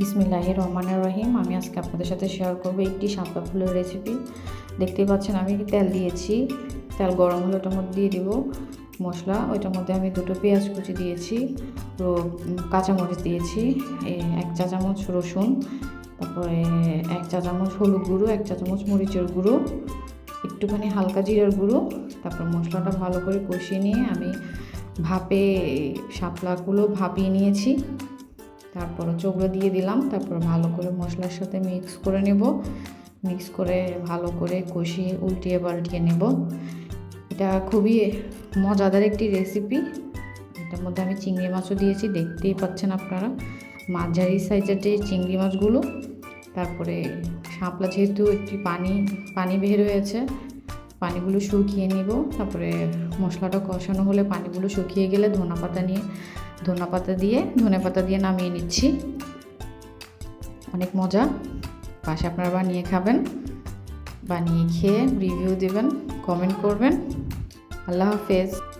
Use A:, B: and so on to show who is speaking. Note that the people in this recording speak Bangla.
A: বিসমিল্লাহির রহমানের রহিম আমি আজকে আপনাদের সাথে শেয়ার করব একটি শাপলা ফুলের রেসিপি দেখতেই পাচ্ছেন, আমি তেল দিয়েছি। তেল গরম হলে ওটার মধ্যে দিয়ে দিব মশলা। ওইটার মধ্যে আমি দুটো পেঁয়াজ কুচি দিয়েছি কাঁচামরিচ দিয়েছি এক চা চামচ রসুন, তারপরে এক চা চামচ হলুদ গুঁড়ো, এক চা চামচ মরিচের গুঁড়ো, একটুখানি হালকা জিরার গুঁড়ো, তারপর মশলাটা ভালো করে কষিয়ে নিয়ে আমি ভাপে, শাপলাগুলো ভাপিয়ে নিয়েছি। তারপর চোখগুলো দিয়ে দিলাম, তারপর ভালো করে মশলার সাথে মিক্স করে নেব। মিক্স করে ভালো করে কষিয়ে উল্টিয়ে পাল্টিয়ে নেব। এটা খুবই মজাদার একটি রেসিপি এটার মধ্যে আমি চিংড়ি মাছও দিয়েছি, দেখতেই পাচ্ছেন আপনারা। মাঝারি সাইজের যে চিংড়ি মাছগুলো, তারপরে শাপলা যেহেতু একটি পানি পানি বের হয়েছে, পানিগুলো শুকিয়ে নিব। তারপরে মশলাটা কষানো হলে পানিগুলো শুকিয়ে গেলে ধনা পাতা নিয়ে ধনা পাতা দিয়ে, ধনে পাতা দিয়ে নামিয়ে নিচ্ছি। অনেক মজা। পাশে আপনারা বানিয়ে খাবেন। বানিয়ে খেয়ে রিভিউ দেবেন কমেন্ট করবেন। আল্লাহ হাফেজ।